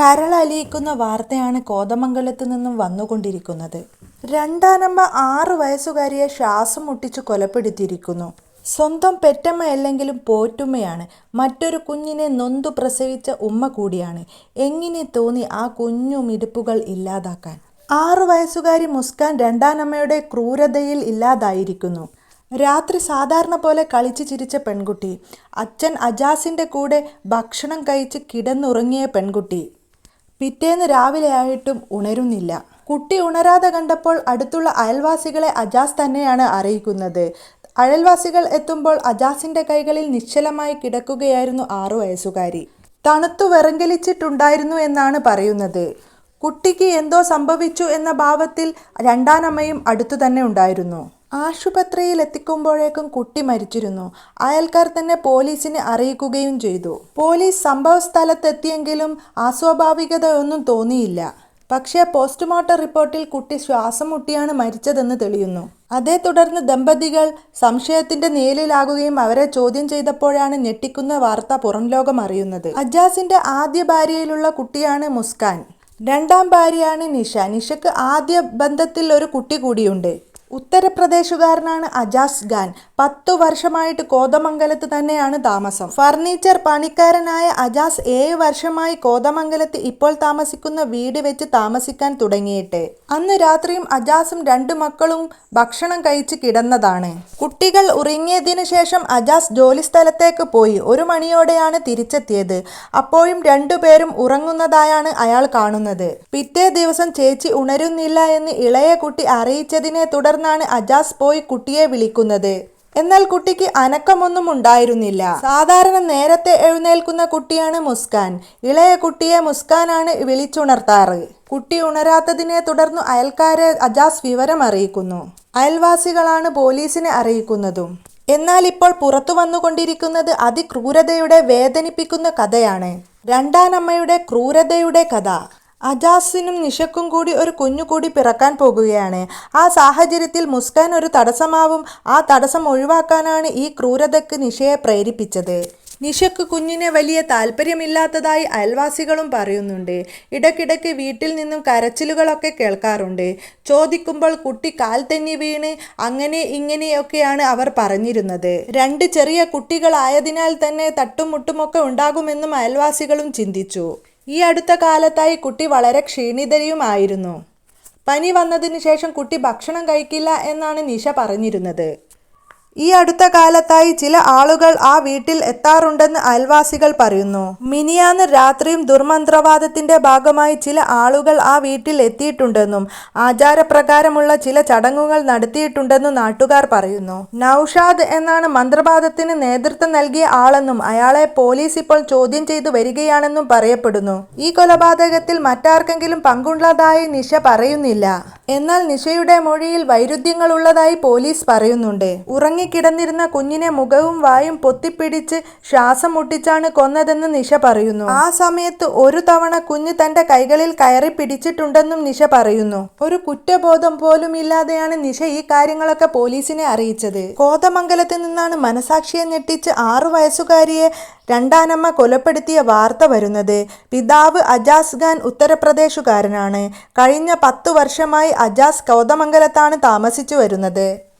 കരളലിയിക്കുന്ന വാർത്തയാണ് കോതമംഗലത്ത് നിന്നും വന്നുകൊണ്ടിരിക്കുന്നത്. രണ്ടാനമ്മ ആറു വയസ്സുകാരിയെ ശ്വാസം മുട്ടിച്ച് കൊലപ്പെടുത്തിയിരിക്കുന്നു. സ്വന്തം പെറ്റമ്മ പെറ്റമ്മയല്ലെങ്കിലും പോറ്റുമ്മയാണ്. മറ്റൊരു കുഞ്ഞിനെ നൊന്തു പ്രസവിച്ച ഉമ്മ കൂടിയാണ്. എങ്ങനെ തോന്നി ആ കുഞ്ഞു മിടുപ്പുകൾ ഇല്ലാതാക്കാൻ? ആറു വയസ്സുകാരി മുസ്കാൻ രണ്ടാനമ്മയുടെ ക്രൂരതയിൽ ഇല്ലാതായിരിക്കുന്നു. രാത്രി സാധാരണ പോലെ കളിച്ചു ചിരിച്ച പെൺകുട്ടി. അച്ഛൻ അജാസിന്റെ കൂടെ ഭക്ഷണം കഴിച്ച് കിടന്നുറങ്ങിയ പെൺകുട്ടി. പിറ്റേന്ന് രാവിലെയായിട്ടും ഉണരുന്നില്ല. കുട്ടി ഉണരാതെ കണ്ടപ്പോൾ അടുത്തുള്ള അയൽവാസികളെ അജാസ് തന്നെയാണ് അറിയിക്കുന്നത്. അയൽവാസികൾ എത്തുമ്പോൾ അജാസിന്റെ കൈകളിൽ നിശ്ചലമായി കിടക്കുകയായിരുന്നു ആറു വയസ്സുകാരി. തണുത്തു വിറങ്കലിച്ചിട്ടുണ്ടായിരുന്നു എന്നാണ് പറയുന്നത്. കുട്ടിക്ക് എന്തോ സംഭവിച്ചു എന്ന ഭാവത്തിൽ രണ്ടാനമ്മയും അടുത്തു തന്നെ ഉണ്ടായിരുന്നു. ആശുപത്രിയിൽ എത്തിക്കുമ്പോഴേക്കും കുട്ടി മരിച്ചിരുന്നു. അയൽക്കാർ തന്നെ പോലീസിനെ അറിയിക്കുകയും ചെയ്തു. പോലീസ് സംഭവ സ്ഥലത്തെത്തിയെങ്കിലും അസ്വാഭാവികതയൊന്നും തോന്നിയില്ല. പക്ഷേ പോസ്റ്റ്മോർട്ടം റിപ്പോർട്ടിൽ കുട്ടി ശ്വാസം മുട്ടിയാണ് മരിച്ചതെന്ന് തെളിയുന്നു. അതേ തുടർന്ന് ദമ്പതികൾ സംശയത്തിന്റെ നിഴലിലാകുകയും അവരെ ചോദ്യം ചെയ്തപ്പോഴാണ് ഞെട്ടിക്കുന്ന വാർത്ത പുറം ലോകം അറിയുന്നത്. അജാസിന്റെ ആദ്യ ഭാര്യയിലുള്ള കുട്ടിയാണ് മുസ്കാൻ. രണ്ടാം ഭാര്യയാണ് നിഷ. നിഷക്ക് ആദ്യ ബന്ധത്തിൽ ഒരു കുട്ടി കൂടിയുണ്ട്. ഉത്തർപ്രദേശുകാരനാണ് അജാസ് ഖാൻ. പത്തു വർഷമായിട്ട് കോതമംഗലത്ത് തന്നെയാണ് താമസം. ഫർണിച്ചർ പണിക്കാരനായ അജാസ് ഏഴ് വർഷമായി കോതമംഗലത്ത് ഇപ്പോൾ താമസിക്കുന്ന വീട് വെച്ച് താമസിക്കാൻ തുടങ്ങിയിട്ട്. അന്ന് രാത്രിയും അജാസും രണ്ട് മക്കളും ഭക്ഷണം കഴിച്ച് കിടന്നതാണ്. കുട്ടികൾ ഉറങ്ങിയതിനു ശേഷം അജാസ് ജോലി സ്ഥലത്തേക്ക് പോയി. ഒരു മണിയോടെയാണ് തിരിച്ചെത്തിയത്. അപ്പോഴും രണ്ടുപേരും ഉറങ്ങുന്നതായാണ് അയാൾ കാണുന്നത്. പിറ്റേ ദിവസം ചേച്ചി ഉണരുന്നില്ല എന്ന് ഇളയ കുട്ടി അറിയിച്ചതിനെ തുടർന്നാണ് അജാസ് പോയി കുട്ടിയെ വിളിക്കുന്നത്. എന്നാൽ കുട്ടിക്ക് അനക്കമൊന്നും ഉണ്ടായിരുന്നില്ല സാധാരണ നേരത്തെ എഴുന്നേൽക്കുന്ന കുട്ടിയാണ് മുസ്കാൻ. ഇളയ കുട്ടിയെ മുസ്കാനാണ് വിളിച്ചുണർത്താറ്. കുട്ടി ഉണരാത്തതിനെ തുടർന്ന് അയൽക്കാരെ അജാസ് വിവരം അറിയിക്കുന്നു. അയൽവാസികളാണ് പോലീസിനെ അറിയിക്കുന്നതും. എന്നാൽ ഇപ്പോൾ പുറത്തു വന്നുകൊണ്ടിരിക്കുന്നത് അതിക്രൂരതയുടെ വേദനിപ്പിക്കുന്ന കഥയാണ്. രണ്ടാനമ്മയുടെ ക്രൂരതയുടെ കഥ. അജാസിനും നിഷക്കും കൂടി ഒരു കുഞ്ഞു കൂടി പിറക്കാൻ പോകുകയാണ്. ആ സാഹചര്യത്തിൽ മുസ്കാൻ ഒരു തടസ്സമാവും. ആ തടസ്സം ഒഴിവാക്കാനാണ് ഈ ക്രൂരതയ്ക്ക് നിഷയെ പ്രേരിപ്പിച്ചത്. നിഷക്ക് കുഞ്ഞിനെ വലിയ താല്പര്യമില്ലാത്തതായി അയൽവാസികളും പറയുന്നുണ്ട്. ഇടയ്ക്കിടയ്ക്ക് വീട്ടിൽ നിന്നും കരച്ചിലുകളൊക്കെ കേൾക്കാറുണ്ട്. ചോദിക്കുമ്പോൾ കുട്ടി കാൽ തെന്നി വീണ് അങ്ങനെ ഇങ്ങനെയൊക്കെയാണ് അവർ പറഞ്ഞിരുന്നത്. രണ്ട് ചെറിയ കുട്ടികളായതിനാൽ തന്നെ തട്ടും മുട്ടുമൊക്കെ ഉണ്ടാകുമെന്നും അയൽവാസികളും ചിന്തിച്ചു. ഈ അടുത്ത കാലത്തായി കുട്ടി വളരെ ക്ഷീണിതയുമായിരുന്നു. പനി വന്നതിന് ശേഷം കുട്ടി ഭക്ഷണം കഴിക്കില്ല എന്നാണ് നിഷ പറഞ്ഞിരുന്നത്. ഈ അടുത്ത കാലത്തായി ചില ആളുകൾ ആ വീട്ടിൽ എത്താറുണ്ടെന്ന് അയൽവാസികൾ പറയുന്നു. മിനിയാന്ന് രാത്രിയും ദുർമന്ത്രവാദത്തിന്റെ ഭാഗമായി ചില ആളുകൾ ആ വീട്ടിൽ എത്തിയിട്ടുണ്ടെന്നും ആചാരപ്രകാരമുള്ള ചില ചടങ്ങുകൾ നടത്തിയിട്ടുണ്ടെന്നും നാട്ടുകാർ പറയുന്നു. നൌഷാദ് എന്നാണ് മന്ത്രവാദത്തിന് നേതൃത്വം നൽകിയ ആളെന്നും അയാളെ പോലീസ് ഇപ്പോൾ ചോദ്യം ചെയ്തു വരികയാണെന്നും പറയപ്പെടുന്നു. ഈ കൊലപാതകത്തിൽ മറ്റാർക്കെങ്കിലും പങ്കുള്ളതായി നിഷ പറയുന്നില്ല. എന്നാൽ നിഷയുടെ മൊഴിയിൽ വൈരുദ്ധ്യങ്ങളുള്ളതായി പോലീസ് പറയുന്നുണ്ട്. ഉറങ്ങിക്കിടന്നിരുന്ന കുഞ്ഞിനെ മുഖവും വായും പൊത്തിപ്പിടിച്ച് ശ്വാസം മുട്ടിച്ചാണ് കൊന്നതെന്ന് നിഷ പറയുന്നു. ആ സമയത്ത് ഒരു തവണ കുഞ്ഞ് തന്റെ കൈകളിൽ കയറി പിടിച്ചിട്ടുണ്ടെന്നും നിഷ പറയുന്നു. ഒരു കുറ്റബോധം പോലും ഇല്ലാതെയാണ് നിഷ ഈ കാര്യങ്ങളൊക്കെ പോലീസിനെ അറിയിച്ചത്. കോതമംഗലത്ത് നിന്നാണ് മനസാക്ഷിയെ ഞെട്ടിച്ച് ആറു വയസ്സുകാരിയെ രണ്ടാനമ്മ കൊലപ്പെടുത്തിയ വാർത്ത വരുന്നത്. പിതാവ് അജാസ് ഖാൻ ഉത്തർപ്രദേശുകാരനാണ് കഴിഞ്ഞ പത്തു വർഷമായി അജാസ് കൗതമംഗലത്താണ് താമസിച്ചു വരുന്നത്.